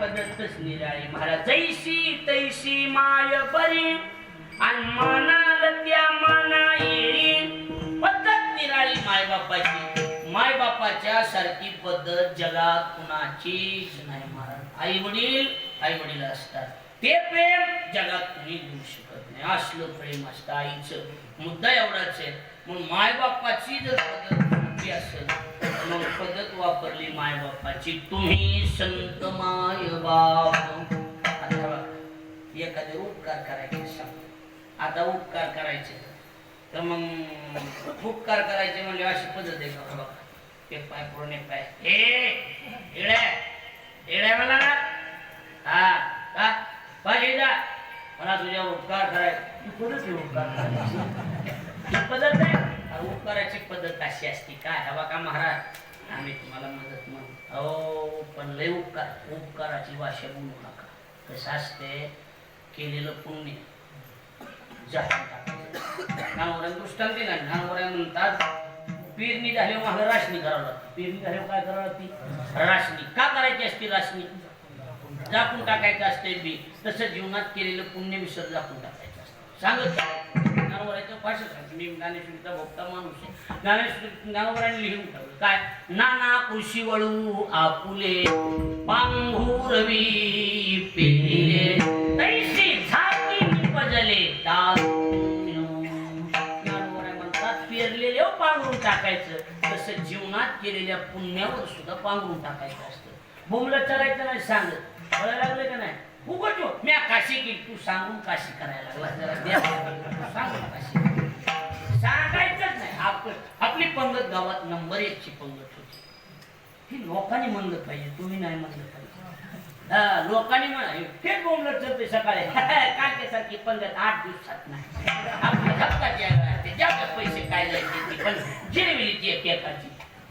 पद्धतच निराळी महाराज जैसी तैसी माय परी आणि मनाल त्या मना पद्धत निराळी मायबापाची. मायबापाच्या सारखी पद्धत जगात कुणाचीच नाही महाराज. आई वडील आई वडील असतात. ते प्रेम जगात कुणी देऊ शकत नाही. असलं प्रेम असतं आईचं. मुद्दा एवढाच आहे. मग मायबापाची जर पद्धत मोठी असेल? मग पद्धत वापरली मायबापाची तुम्ही संत माय बाप. आता बघा, एखादे उपकार करायचे सांग. आता उपकार करायचे. तर मग उपकार करायचे म्हणजे अशी पद्धत आहे का बघा? एक पाय एक पाय. ए इड्या इड्या मला ना? हा का पाहिजे जा. मला तुझ्या उपकार करायचे. उपकार करायची ही पद्धत आहे अरे उपकाराची पद्धत अशी असती. काय? हवा का महाराज आम्ही तुम्हाला मदत म्हणू. हो पण लय उपकार उपकाराची भाषा बोलू नका. कसं असते? केलेलं पुण्य. ज्ञानवऱ्यान दृष्टांत दिला. नावऱ्या म्हणतात पेरणी झाली मला राशनी करावं लागते. पेरणी झाल्यावर काय करावं लागते? राशनी. का करायची असते राशनी? झाकून टाकायचं असते बी. तसं जीवनात केलेलं पुण्य विसर झाकून टाकायचं असतं. सांगत ज्ञानोबराच्या भाषेत सांगते मी ज्ञानेश्वरीचा भोगता माणूस आहे. ज्ञानेश्वरी ज्ञानवराने लिहून ठेवलं. काय? नाना कृषी वळू आपुले पांघुरवी पिले तैसे झाकी निपजले ज्ञानवराय म्हणतात पेरलेले हो पांघरून टाकायचं. तसं जीवनात केलेल्या पुण्यावर सुद्धा पांघरून टाकायचं असतं. बोमला चलायचं नाही सांगत कळायला लागलं का नाही उगत हो. मी काशी तू सांगून काशी करायला लागला. जरा द्या. सांगून काशी सांगायचंच नाही. आप आपली पंगत गावात नंबर एकची पंगत होती. ही लोकांनी म्हणलं पाहिजे तुम्ही नाही म्हणलं पाहिजे. हा, लोकांनी म्हणा हे बोंबलत चलते सकाळी. कालच्यासारखी पंगत आठ दिवसात नाही. आपली धक्का आहे बा. ते पैसे काय जायचे ती पण जिरविली ती एक एकाची.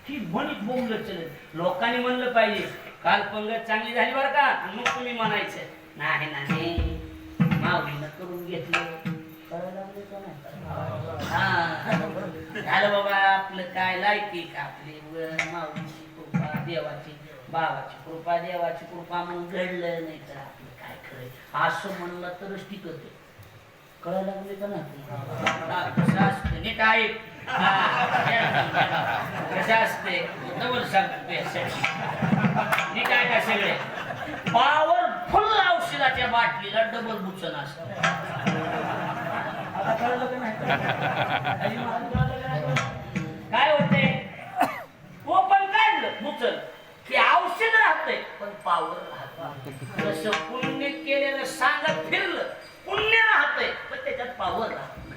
ही म्हणत बोंबलत चलत लोकांनी म्हणलं पाहिजे काल पंगत चांगली झाली बरं का? मग तुम्ही म्हणायचं. नाही नाही. माऊलीनं करून घेतलं. कळलं झालं बाबा आपलं काय लायकी का आपली? व- माऊलीची कृपा देवाची बाबाची कृपा देवाची कृपा म्हणून घडलं नाही तर आपलं काय खरं असं म्हणलं तरच टिकत कळायला लागले का नाही? कसं असतं नीट आहे. कसं असते? डबल सांगतो नीट आहे का सगळे? फुल औषधाच्या बाटलीला डबल बुचन असत. काय होते तो पण काढलं बुचन. की औषध राहतंय पण पावर राहत जसं पुण्य केलेलं सांगत फिरलं पुण्य राहतंय पण त्याच्यात पावर राहत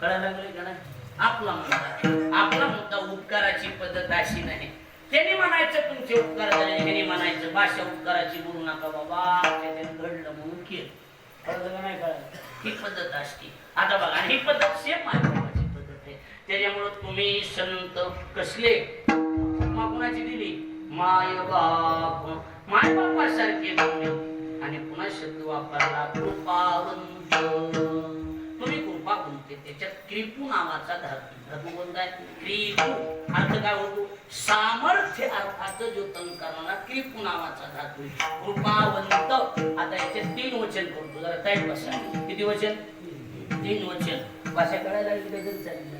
कळायला लागले का नाही? आपला मुद्दा आपला मुद्दा उपकाराची पद्धत अशी नाही. त्यांनी म्हणायचं तुमचे उपकार झाले. ह्याने म्हणायचं भाषा उपकाराची बोलू नका बाबा. त्याच्यात घडलं म्हणून केलं. कळलं नाही कळलं? ही पद्धत असते. आता बघा ही पद्धत सेम आहे. पद्धत आहे? त्याच्यामुळं तुम्ही संत कसले? उपमा कोणाची दिली? माय बाप. माय बापासारखे आणि पुन्हा शब्द वापरला कृपा त्याच्यात क्रिपू नावाचा धातू धातू कोणता आहे क्रिपू. अर्थ काय होतो? सामर्थ्य अर्थाचं जो करणारा क्रिपू नावाचा धातू कृपावंत. आता याचे तीन वचन करतो जरा टाईट बसा. किती वचन? तीन वचन. भाषा कळायला लागली तर घरी चालली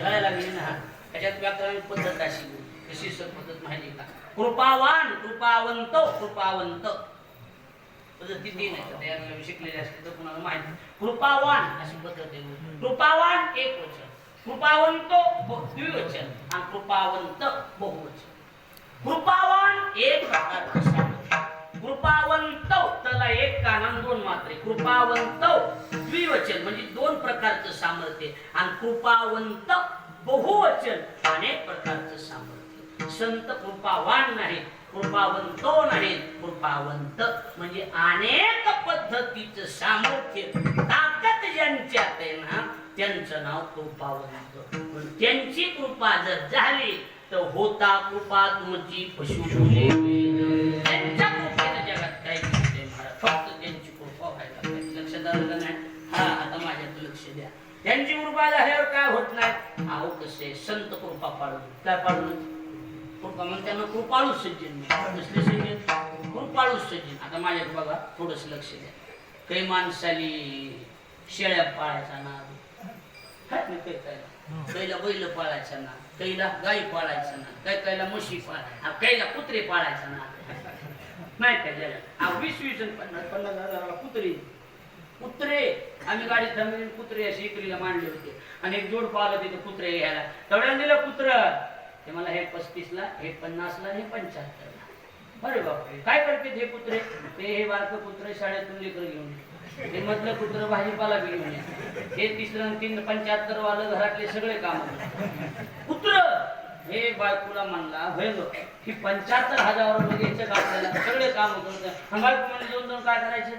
कळायला लागली ना? त्याच्यात व्याकरण पद्धत अशी आहे. कशी पद्धत माहिती का? कृपावान कृपावंत कृपावंत. पद्धती शिकलेले असते तर कुणाला माहिती कृपावान अशी पद्धत कृपावान एक वचन. कृपावंत द्विवचन आणि कृपावंत बहुवचन. कृपावान एक कृपावंत त्याला एक कानान दोन मात्रे. कृपावंत द्विवचन. म्हणजे दोन प्रकारचं सामर्थ्य. आणि कृपावंत बहुवचन अनेक प्रकारचं सामर्थ्य. संत कृपावान नाही कृपावंतो आहेत कृपावंत. म्हणजे अनेक पद्धतीचं सामर्थ्य ताकद ज्यांच्यात आहे ना त्यांचं नाव कृपावंत. पण त्यांची कृपा जर झाली तर होता कृपा तुमची पशु त्यांच्या कृपेने जगात काही महाराज. फक्त त्यांची कृपा व्हायला पाहिजे. लक्षात आलं नाही. हा आता माझ्यात लक्ष द्या. त्यांची कृपा झाल्यावर काय होत नाही? अहो कसे? संत कृपा पाळून काय पाळून कृपा म्हणजे त्यांना सज्जन कसले सज्जन पाळूच सजीन आता माझ्याकडे बघा थोडस लक्ष द्या. काही माणसाली शेळ्या पाळायचा ना कैला बैल पाळायचा ना कैला गाई पाळायचा ना काही कैला म्हशी पाळायचा कैला कुत्रे पाळायचा ना नाही काय वीस वीस पन्नास पन्नास हजाराला कुत्रे. कुत्रे. आम्ही गाडीत थांबली कुत्रे असे इकडीला मांडले होते. आणि एक जोड पाहिलं तिथे कुत्रे घ्यायला तेवढ्या दिलं कुत्र. ते मला हे पस्तीसला हे पन्नासला हे पंच्याहत्तरला. अरे बापरे काय करते हे कुत्रे? ते हे बारकं पुत्र शाळेतून लेकर घेऊन ये. हे मधलं कुत्र भाजीपाला घेऊन ये. हे तिसरं तीन पंच्याहत्तर वालं घरातले सगळे काम कुत्र! हे बायकोला म्हणला होय गं, ही पंच्याहत्तर हजार रुपये आपल्याला सगळे काम होत बायको म्हणजे दोन दोन काय करायचे?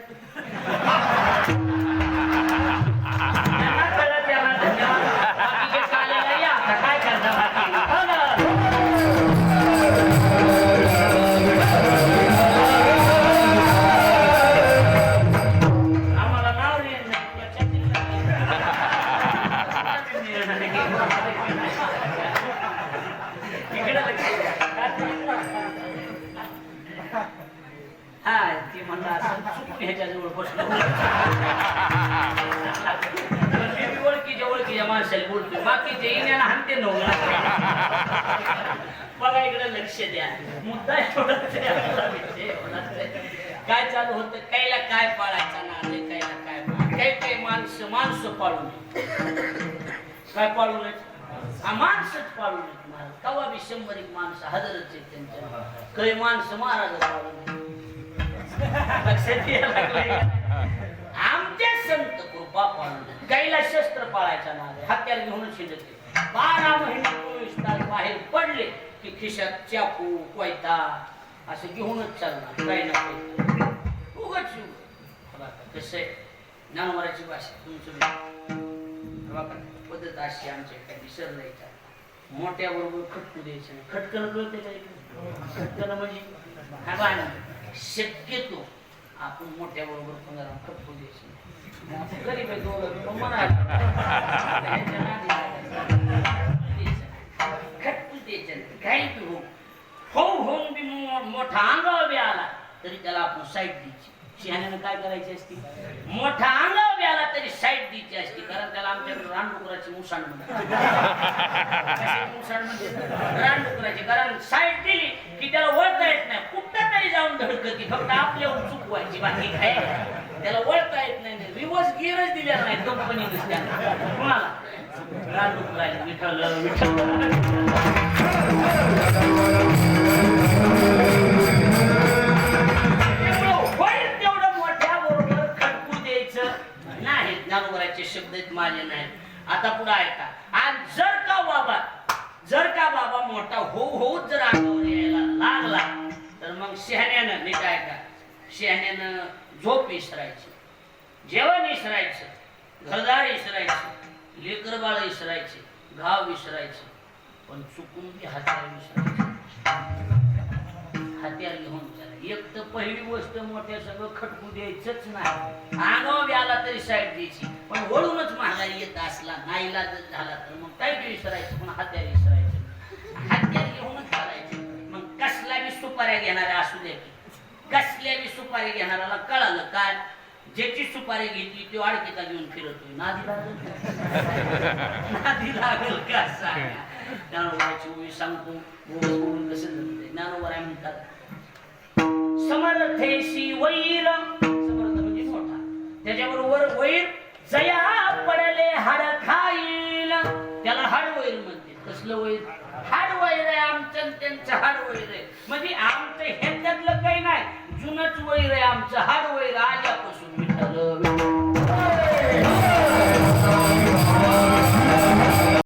ह्याच्याजवळ बसलो. मी ओळखीच्या ओळखीच्या माणसाला बाकीचे येण्याला बघा इकडे लक्ष द्या. मुद्दा काय चालू होतं? कायला काय पाळायचा ना रे कायला काय काही काही माणसं माणसं पाळू नये काय पाळू नये हा माणसंच पाळू नयेत महाराज कवा बी शंभर एक माणसं हजरच आहेत त्यांच्या काही माणसं महाराज पाळू नये लक्षात यायला आमच्या संत कृपा पाळून गाईला शस्त्र पाळायचा नावे हत्यार घेऊनच शिजते बारा महिने चोवीस तास बाहेर पडले की खिशात चाकू कोयता असं घेऊनच चालणार. काही ना उगच कसं आहे. ज्ञानवराची भाषा. तुमचं पद्धत अशी आमच्या काही विसरलंय मोठ्या बरोबर खटकू द्यायचं खटकन कळते का खटकन म्हणजे? शक्यतो आपण मोठ्या बरोबर पंधरा खटकू द्यायचं. गरीब आहे दोघं, नादी लागायचं. द्यायचं. काही बी होऊन बी मोठा अंगावर बी आला तरी त्याला आपण साईड द्यायची. शहाण्यानं काय करायची असती? मोठा अंगावर बी आला तरी साईड द्यायची असती. कारण त्याला आमच्याकडे रानडुकराची मुसाण म्हणतात. मुसाण म्हणजे रानडुकराची. कारण साईड दिली की त्याला वळता येत नाही. कुठं जाऊन जाऊन की फक्त आपल्यावर चुकवायची बाकी काय त्याला वळता येत नाही रिवर्स गिअरच दिल्या नाही कंपनीने त्याला कुणाला? रानडुकराला विठ्ठल विठ्ठल. शहाण्यानं नीट ऐका शहाण्यानं झोप इसरायची जेवण विसरायचं घरदार विसरायचं लेकरबाळ इसरायचे विसरायचे घाव विसरायचे पण चुकून ते हातार विसरायचे. हत्यार घेऊन चला. एक तर पहिली गोष्ट मोठ्या सगळं खटकू द्यायचंच नाही. आगाव बी आला तरी साईड द्यायची. पण वळूनच महागाई येत असला नाईला जर झाला तर मग काय बी विसरायचं? पण हत्यार विसरायचं. सुपाऱ्या घेणाऱ्या असू द्या की कसल्या बी सुपारी घेणाऱ्याला कळालं काय ज्याची सुपारी घेतली तो अडकिता घेऊन फिरतोय. नादी लागल नादी लागल का सांगा ज्ञानोबाची ओवी सांगतो. ओवी कसं जमतंय? ज्ञानोबा म्हणतात? समर्थेशी वैर समर्थ म्हणजे मोठा. त्याच्याबरोबर वैर जया पडेल कसलं वैर हाड वैर आहे आमचं त्यांचं हाड वैर आहे म्हणजे आमचं ह्यांच्यातलं काही नाही. जुनच वैर आहे आमचं हाड वैर आल्यापासून मिठालं